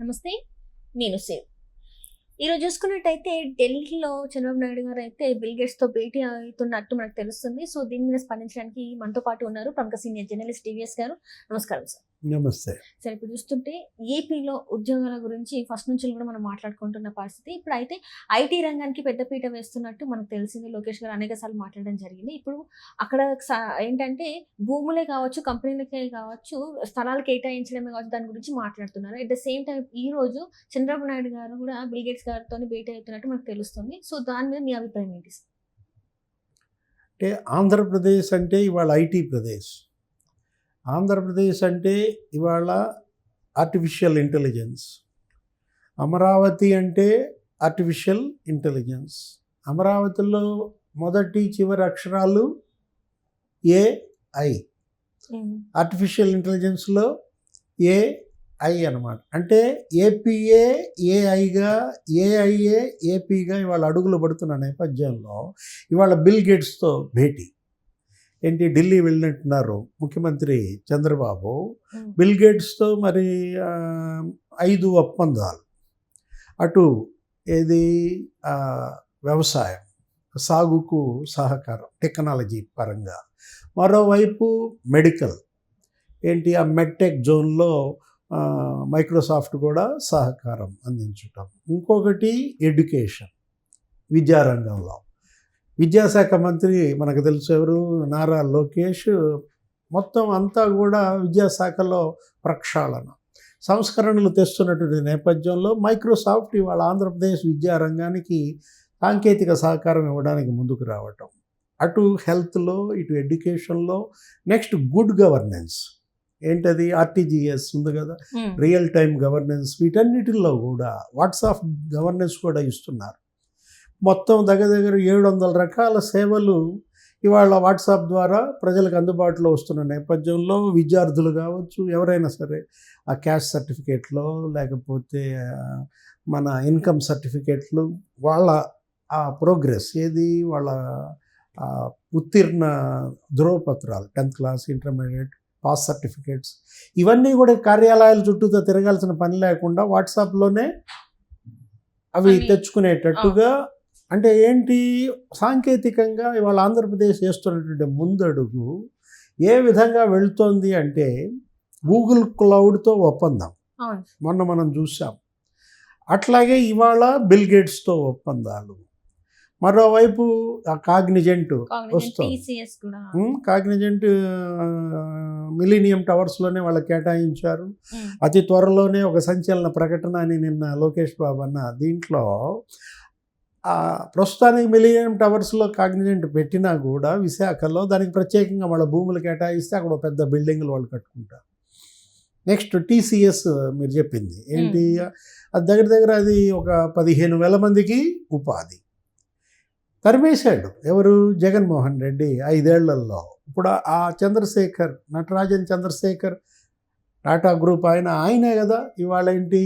నమస్తే నేను సేవ్. ఈరోజు చూసుకున్నట్టయితే ఢిల్లీలో చంద్రబాబు నాయుడు గారు అయితే బిల్ గేట్స్తో భేటీ అవుతున్నట్టు మనకు తెలుస్తుంది. సో దీని మీద స్పందించడానికి మనతో పాటు ఉన్నారు ప్రముఖ సీనియర్ జర్నలిస్ట్ టీవీఎస్ గారు. నమస్కారం సార్. నమస్తే. సరే ఇప్పుడు చూస్తుంటే ఏపీలో ఉద్యోగాల గురించి ఫస్ట్ నుంచి కూడా మనం మాట్లాడుకుంటున్న పరిస్థితి. ఇప్పుడు అయితే ఐటీ రంగానికి పెద్దపీట వేస్తున్నట్టు మనకు తెలిసింది. లోకేష్ గారు అనేక సార్లు మాట్లాడడం జరిగింది. ఇప్పుడు అక్కడ ఏంటంటే భూములే కావచ్చు కంపెనీలకే కావచ్చు స్థలాలు కేటాయించడమే కావచ్చు దాని గురించి మాట్లాడుతున్నారు. అట్ ద సేమ్ టైం ఈ రోజు చంద్రబాబు నాయుడు గారు కూడా బిల్ గేట్స్ గారితో భేటీ అవుతున్నట్టు మనకు తెలుస్తుంది. సో దాని మీద మీ అభిప్రాయం ఏంటి? అంటే ఆంధ్రప్రదేశ్ అంటే ఇవాళ ఐటీ ప్రదేశ్. ఆంధ్రప్రదేశ్ అంటే ఇవాళ ఆర్టిఫిషియల్ ఇంటెలిజెన్స్ అమరావతి అంటే ఆర్టిఫిషియల్ ఇంటెలిజెన్స్ అమరావతిలో మొదటి చివరి అక్షరాలు ఏఐ ఆర్టిఫిషియల్ ఇంటెలిజెన్స్లో ఏఐ అన్నమాట. అంటే ఏపీఏ ఏఐగా ఏఐఏ ఏపీగా ఇవాళ అడుగులు పడుతున్న నేపథ్యంలో ఇవాళ బిల్ గేట్స్తో భేటీ. ఏంటి? ఢిల్లీ వెళ్ళినట్టున్నారు ముఖ్యమంత్రి చంద్రబాబు. బిల్ గేట్స్తో మరి ఐదు ఒప్పందాలు. అటు ఏది? వ్యవసాయం సాగుకు సహకారం టెక్నాలజీ పరంగా. మరోవైపు మెడికల్. ఏంటి? ఆ మెడ్టెక్ జోన్లో మైక్రోసాఫ్ట్ కూడా సహకారం అందించటం. ఇంకొకటి ఎడ్యుకేషన్ విద్యారంగంలో. విద్యాశాఖ మంత్రి మనకు తెలుసు ఎవరు? నారా లోకేష్. మొత్తం అంతా కూడా విద్యాశాఖలో ప్రక్షాళన. సంస్కరణలు తెస్తున్నటువంటి నేపథ్యంలో మైక్రోసాఫ్ట్ ఇవాళ ఆంధ్రప్రదేశ్ విద్యారంగానికి సాంకేతిక సహకారం ఇవ్వడానికి ముందుకు రావటం. అటు హెల్త్లో ఇటు ఎడ్యుకేషన్లో నెక్స్ట్ గుడ్ గవర్నెన్స్. ఏంటది? ఆర్టీజీఎస్ ఉంది కదా. రియల్ టైం గవర్నెన్స్ వీటన్నిటిల్లో కూడా వాట్సాప్ గవర్నెన్స్ కూడా ఇస్తున్నారు. మొత్తం దగ్గర దగ్గర ఏడు వందల రకాల సేవలు ఇవాళ వాట్సాప్ ద్వారా ప్రజలకు అందుబాటులో వస్తున్న నేపథ్యంలో విద్యార్థులు కావచ్చు ఎవరైనా సరే ఆ క్యాష్ సర్టిఫికేట్లో లేకపోతే మన ఇన్కమ్ సర్టిఫికేట్లు వాళ్ళ ఆ ప్రోగ్రెస్ ఏది వాళ్ళ ఉత్తీర్ణ ధ్రువపత్రాలు tenth class intermediate pass certificates ఇవన్నీ కూడా కార్యాలయాల చుట్టూతో తిరగాల్సిన పని లేకుండా వాట్సాప్లోనే అవి- తెచ్చుకునేటట్టుగా అంటే ఏంటి? సాంకేతికంగా ఇవాళ ఆంధ్రప్రదేశ్ చేస్తున్నటువంటి ముందడుగు ఏ విధంగా వెళ్తోంది అంటే గూగుల్ క్లౌడ్తో ఒప్పందం. మొన్న మనం చూసాం అట్లాగే ఇవాళ బిల్ గేట్స్తో ఒప్పందాలు. మరోవైపు ఆ కాగ్నిజెంట్ వస్తుంది. కాగ్నిజెంట్ మిలీనియం టవర్స్లోనే వాళ్ళకి కేటాయించారు. అతి త్వరలోనే ఒక సంచలన ప్రకటన అని నిన్న లోకేష్ బాబు అన్న దీంట్లో ప్రస్తుతానికి మిలియన్ టవర్స్లో కాగ్నిజెంట్ పెట్టినా కూడా విశాఖలో దానికి ప్రత్యేకంగా వాళ్ళ భూములు కేటాయిస్తే అక్కడ పెద్ద బిల్డింగ్లు వాళ్ళు కట్టుకుంటారు. నెక్స్ట్ టీసీఎస్ మీరు చెప్పింది. ఏంటి? అది దగ్గర దగ్గర అది ఒక పదిహేను వేల మందికి ఉపాధి. తరిమేశాడు ఎవరు? జగన్మోహన్ రెడ్డి ఐదేళ్ళలో. ఇప్పుడు ఆ చంద్రశేఖర్ నటరాజన్ చంద్రశేఖర్ టాటా గ్రూప్ ఆయన ఆయనే కదా. ఇవాళ ఏంటి?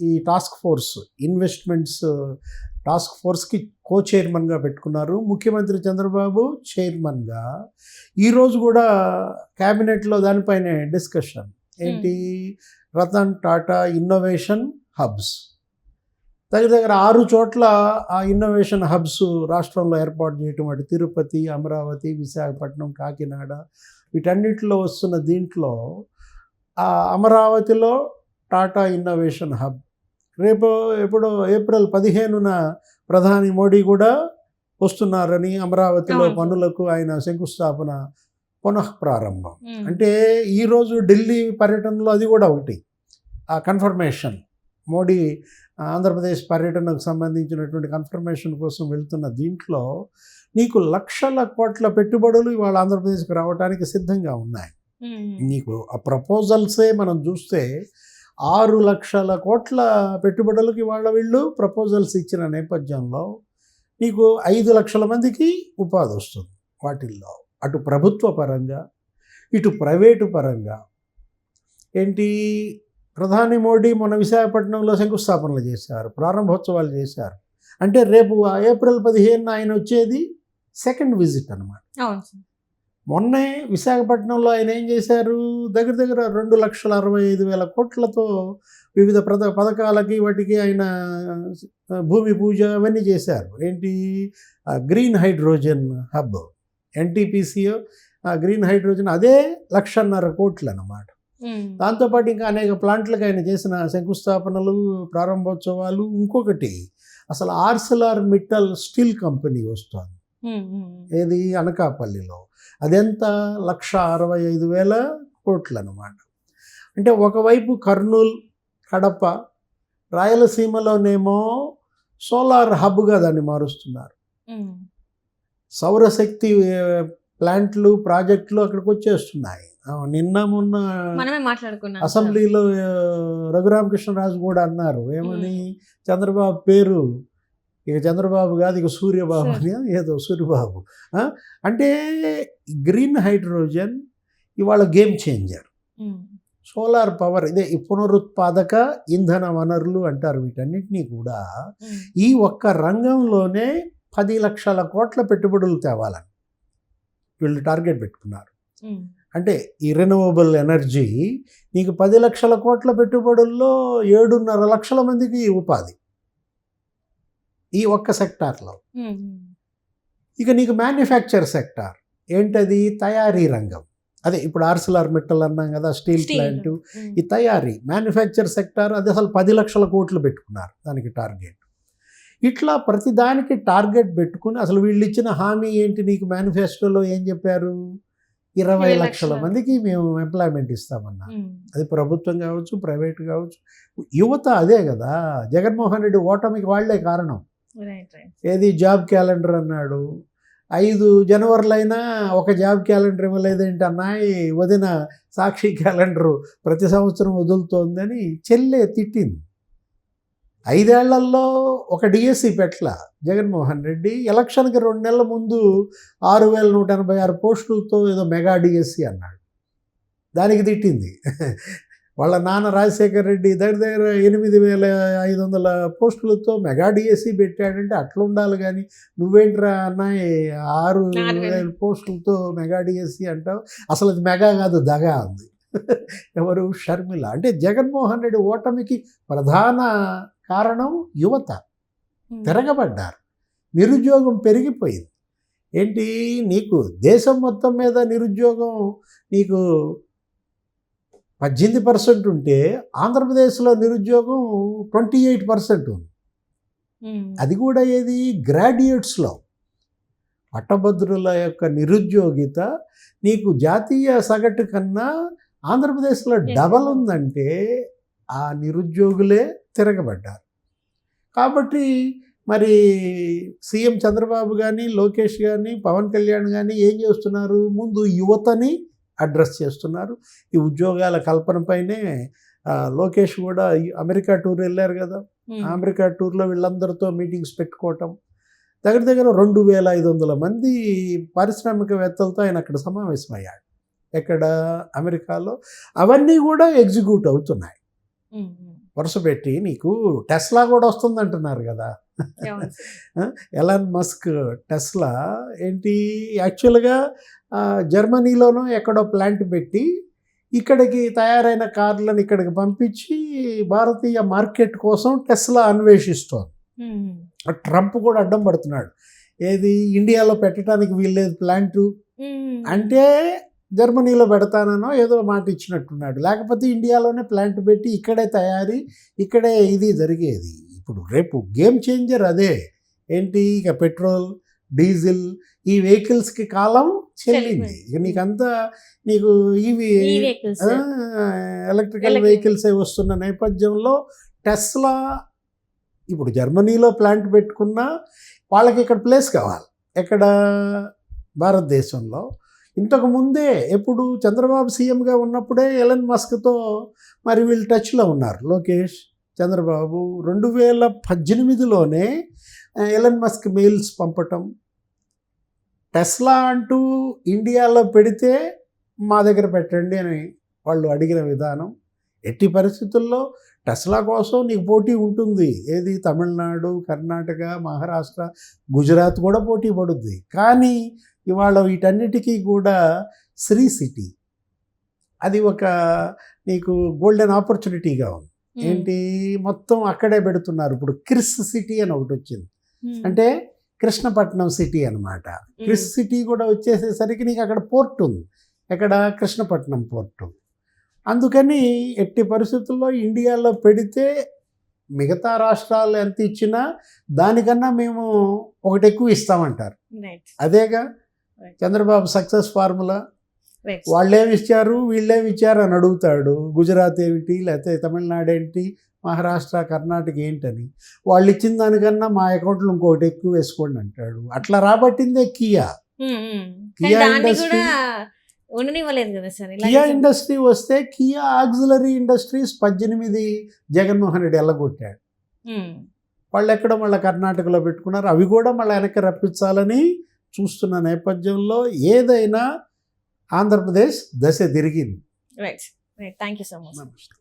ఈ టాస్క్ ఫోర్స్ ఇన్వెస్ట్మెంట్స్ టాస్క్ ఫోర్స్కి కో చైర్మన్గా పెట్టుకున్నారు. ముఖ్యమంత్రి చంద్రబాబు చైర్మన్గా. ఈరోజు కూడా క్యాబినెట్లో దానిపైనే డిస్కషన్. ఏంటి? Ratan Tata innovation hubs. దగ్గర దగ్గర ఆరు చోట్ల ఆ ఇన్నోవేషన్ హబ్స్ రాష్ట్రంలో ఏర్పాటు చేయటం అటు తిరుపతి అమరావతి విశాఖపట్నం కాకినాడ వీటన్నిటిలో వస్తున్న దీంట్లో అమరావతిలో టాటా ఇన్నోవేషన్ హబ్ రేపు ఎప్పుడో ఏప్రిల్ పదిహేనున ప్రధాని మోడీ కూడా వస్తున్నారని అమరావతిలో. పనులకు ఆయన శంకుస్థాపన పునః ప్రారంభం ఉమ్. అంటే ఈరోజు ఢిల్లీ పర్యటనలో అది కూడా ఒకటి ఆ కన్ఫర్మేషన్ మోడీ ఆంధ్రప్రదేశ్ పర్యటనకు సంబంధించినటువంటి కన్ఫర్మేషన్ కోసం వెళ్తున్న దీంట్లో నీకు లక్షల కోట్ల పెట్టుబడులు ఇవాళ ఆంధ్రప్రదేశ్కి రావడానికి సిద్ధంగా ఉన్నాయి. నీకు ఆ ప్రపోజల్సే మనం చూస్తే ఆరు లక్షల కోట్ల పెట్టుబడులకు ఇవాళ వీళ్ళు ప్రపోజల్స్ ఇచ్చిన నేపథ్యంలో నీకు ఐదు లక్షల మందికి ఉపాధి వస్తుంది వాటిల్లో. అటు ప్రభుత్వ పరంగా ఇటు ప్రైవేటు పరంగా. ఏంటి? ప్రధాని మోడీ మొన్న విశాఖపట్నంలో శంకుస్థాపనలు చేశారు ప్రారంభోత్సవాలు చేశారు. అంటే రేపు ఏప్రిల్ పదిహేను ఆయన వచ్చేది సెకండ్ విజిట్ అనమాట అవును సార్. మొన్నే విశాఖపట్నంలో ఆయన ఏం చేశారు? దగ్గర దగ్గర రెండు లక్షల అరవై ఐదు వేల కోట్లతో వివిధ ప్రద పథకాలకి వాటికి ఆయన భూమి పూజ అవన్నీ చేశారు. ఏంటి గ్రీన్ హైడ్రోజన్ హబ్ ఎన్టీపీసీఓ ఆ గ్రీన్ హైడ్రోజన్ అదే లక్షన్నర కోట్లు అన్నమాట. దాంతోపాటు ఇంకా అనేక ప్లాంట్లకు ఆయన చేసిన శంకుస్థాపనలు ప్రారంభోత్సవాలు ఇంకొకటి అసలు ఆర్సెలార్ మిట్టల్ స్టీల్ కంపెనీ వస్తుంది. ఏది? అనకాపల్లిలో. అదెంత? లక్ష అరవై ఐదు వేల కోట్లు అనమాట అంటే ఒకవైపు కర్నూలు కడప రాయలసీమలోనేమో సోలార్ హబ్గా దాన్ని మారుస్తున్నారు. సౌరశక్తి ప్లాంట్లు ప్రాజెక్టులు అక్కడికి వచ్చేస్తున్నాయి నిన్న మొన్న అసెంబ్లీలో రఘురామకృష్ణరాజు కూడా అన్నారు. ఏమని? చంద్రబాబు పేరు ఇక చంద్రబాబు కాదు ఇక సూర్యబాబు అని ఏదో సూర్యబాబు? అంటే గ్రీన్ హైడ్రోజన్ ఇవాళ గేమ్ చేంజర్. సోలార్ పవర్ ఇదే పునరుత్పాదక ఇంధన వనరులు అంటారు వీటన్నిటినీ కూడా. ఈ ఒక్క రంగంలోనే పది లక్షల కోట్ల పెట్టుబడులు తేవాలని వీళ్ళు టార్గెట్ పెట్టుకున్నారు. అంటే ఈ రెన్యూవబుల్ ఎనర్జీ నీకు పది లక్షల కోట్ల పెట్టుబడుల్లో ఏడున్నర లక్షల మందికి ఉపాధి ఈ ఒక్క సెక్టార్లో. ఇక నీకు మ్యానుఫ్యాక్చర్ సెక్టార్ ఏంటది తయారీ రంగం అదే ఇప్పుడు ఆర్సిలార్ మిట్టల్ అన్నాం కదా స్టీల్. ప్లాంట్. ఈ తయారీ మ్యానుఫ్యాక్చర్ సెక్టార్ అది అసలు పది లక్షల కోట్లు పెట్టుకున్నారు దానికి టార్గెట్ ఇట్లా ప్రతి దానికి టార్గెట్ పెట్టుకుని అసలు వీళ్ళు ఇచ్చిన హామీ ఏంటి నీకు మేనిఫెస్టోలో ఏం చెప్పారు ఇరవై లక్షల. మందికి మేము ఎంప్లాయ్మెంట్ ఇస్తామన్నా. అది ప్రభుత్వం కావచ్చు ప్రైవేట్ కావచ్చు యువత అదే కదా జగన్మోహన్ రెడ్డి ఓటమికి వాళ్ళే కారణం ఏది జాబ్ క్యాలెండర్ అన్నాడు? ఐదు జనవరిలో అయినా ఒక జాబ్ క్యాలెండర్ ఇవ్వలేదేంటి అన్నాయి వదిన సాక్షి క్యాలెండరు ప్రతి సంవత్సరం వదులుతోందని చెల్లె తిట్టింది. ఐదేళ్ళలో ఒక డిఎస్సి పెట్ల జగన్మోహన్ రెడ్డి ఎలక్షన్కి రెండు నెలల ముందు ఆరు వేల నూట ఎనభై ఆరు పోస్టులతో ఏదో మెగా డిఎస్సి అన్నాడు. దానికి తిట్టింది. వాళ్ళ నాన్న రాజశేఖర్ రెడ్డి దగ్గర దగ్గర ఎనిమిది వేల ఐదు వందల పోస్టులతో మెగా డిఎస్సి పెట్టాడంటే అట్లా ఉండాలి కానీ నువ్వేంట్రా అన్నాయి ఆరు వేల. పోస్టులతో మెగా డిఎస్సి అంటావు? అసలు అది మెగా కాదు దగా ఉంది ఎవరు? షర్మిల. అంటే జగన్మోహన్ రెడ్డి ఓటమికి ప్రధాన కారణం యువత. తిరగబడ్డారు. నిరుద్యోగం పెరిగిపోయింది. ఏంటి? నీకు దేశం మొత్తం మీద నిరుద్యోగం నీకు పద్దెనిమిది పర్సెంట్ ఉంటే ఆంధ్రప్రదేశ్లో నిరుద్యోగం ట్వంటీ ఎయిట్ పర్సెంట్ ఉంది. అది కూడా ఏది? గ్రాడ్యుయేట్స్లో పట్టభద్రుల యొక్క నిరుద్యోగిత నీకు జాతీయ సగటు కన్నా ఆంధ్రప్రదేశ్లో డబల్ ఉందంటే ఆ నిరుద్యోగులే తిరగబడ్డారు. కాబట్టి మరి సీఎం చంద్రబాబు కానీ లోకేష్ కానీ పవన్ కళ్యాణ్ కానీ ఏం చేస్తున్నారు? ముందు యువతని అడ్రస్ చేస్తున్నారు. ఈ ఉద్యోగాల కల్పనపైనే లోకేష్ కూడా అమెరికా టూర్ వెళ్ళారు కదా. అమెరికా టూర్లో వీళ్ళందరితో మీటింగ్స్ పెట్టుకోవటం. దగ్గర దగ్గర రెండు వేల ఐదు వందల మంది పారిశ్రామికవేత్తలతో ఆయన అక్కడ సమావేశమయ్యాడు. ఎక్కడ? అమెరికాలో. అవన్నీ కూడా ఎగ్జిక్యూట్ అవుతున్నాయి. వరుస పెట్టి నీకు టెస్లా కూడా వస్తుంది అంటున్నారు కదా. ఎలాన్ మస్క్ టెస్లా ఏంటి? యాక్చువల్గా జర్మనీలోనో ఎక్కడో ప్లాంట్ పెట్టి ఇక్కడికి తయారైన కార్లను ఇక్కడికి పంపించి భారతీయ మార్కెట్ కోసం టెస్లా అన్వేషిస్తోంది. ట్రంప్ కూడా అడ్డం పడుతున్నాడు. ఏది ఇండియాలో పెట్టడానికి వీల్లేదు ప్లాంటు. అంటే జర్మనీలో పెడతానో ఏదో మాట ఇచ్చినట్టున్నాడు. లేకపోతే ఇండియాలోనే ప్లాంట్ పెట్టి ఇక్కడే తయారీ ఇక్కడే ఇది జరిగేది. ఇప్పుడు రేపు గేమ్ చేంజర్ అదే. ఏంటి? ఇక పెట్రోల్ డీజిల్ ఈ వెహికల్స్కి కాలం చెల్లింది. ఇక నీకంతా నీకు ఇవి. ఎలక్ట్రికల్. వెహికల్స్ వస్తున్న నేపథ్యంలో టెస్లా ఇప్పుడు జర్మనీలో ప్లాంట్ పెట్టుకున్నా వాళ్ళకి ఇక్కడ ప్లేస్ కావాలి ఎక్కడ భారతదేశంలో ఇంతకు ముందే ఎప్పుడు చంద్రబాబు సీఎంగా ఉన్నప్పుడే ఎలన్ మస్క్తో మరి వీళ్ళు టచ్లో ఉన్నారు లోకేష్ చంద్రబాబు రెండు వేల పద్దెనిమిదిలోనే ఎలన్ మస్క్ మెయిల్స్ పంపటం టెస్లా అంటూ ఇండియాలో పెడితే మా దగ్గర పెట్టండి అని వాళ్ళు అడిగిన విధానం. ఎట్టి పరిస్థితుల్లో టెస్లా కోసం నీకు పోటీ ఉంటుంది. ఏది? తమిళనాడు కర్ణాటక మహారాష్ట్ర గుజరాత్ కూడా పోటీ పడుద్ది. కానీ ఇవాళ వీటన్నిటికీ కూడా శ్రీ సిటీ. అది ఒక నీకు గోల్డెన్ ఆపర్చునిటీగా ఉంది. ఏంటి? మొత్తం అక్కడే పెడుతున్నారు. ఇప్పుడు క్రిస్ సిటీ అని ఒకటి వచ్చింది. అంటే కృష్ణపట్నం సిటీ అన్నమాట. ఉమ్, క్రిస్ సిటీ కూడా వచ్చేసేసరికి నీకు అక్కడ పోర్ట్ ఉంది. ఎక్కడ? కృష్ణపట్నం పోర్టు. అందుకని ఎట్టి పరిస్థితుల్లో ఇండియాలో పెడితే మిగతా రాష్ట్రాలు ఎంత ఇచ్చినా దానికన్నా మేము ఒకటి ఎక్కువ ఇస్తామంటారు. అదేగా. Chandrababu success formula? వాళ్ళేమి ఇచ్చారు? వీళ్ళేమి ఇచ్చారు అని అడుగుతాడు. గుజరాత్ ఏమిటి లేకపోతే తమిళనాడు ఏంటి మహారాష్ట్ర కర్ణాటక ఏంటని? వాళ్ళు ఇచ్చిన దానికన్నా మా అకౌంట్లో ఇంకొకటి ఎక్కువ వేసుకోండి అంటాడు. అట్లా రాబట్టిందే Kia. Kia industry Kia industry వస్తే కియా ఆక్సిలరీ ఇండస్ట్రీస్ పద్దెనిమిది జగన్మోహన్ రెడ్డి ఎల్లగొట్టాడు. వాళ్ళు ఎక్కడ మళ్ళీ కర్ణాటకలో పెట్టుకున్నారు. అవి కూడా మళ్ళీ వెనక్కి రప్పించాలని చూస్తున్న నేపథ్యంలో ఏదైనా ఆంధ్రప్రదేశ్ దశ తిరిగింది. Right right thank you so much namaste.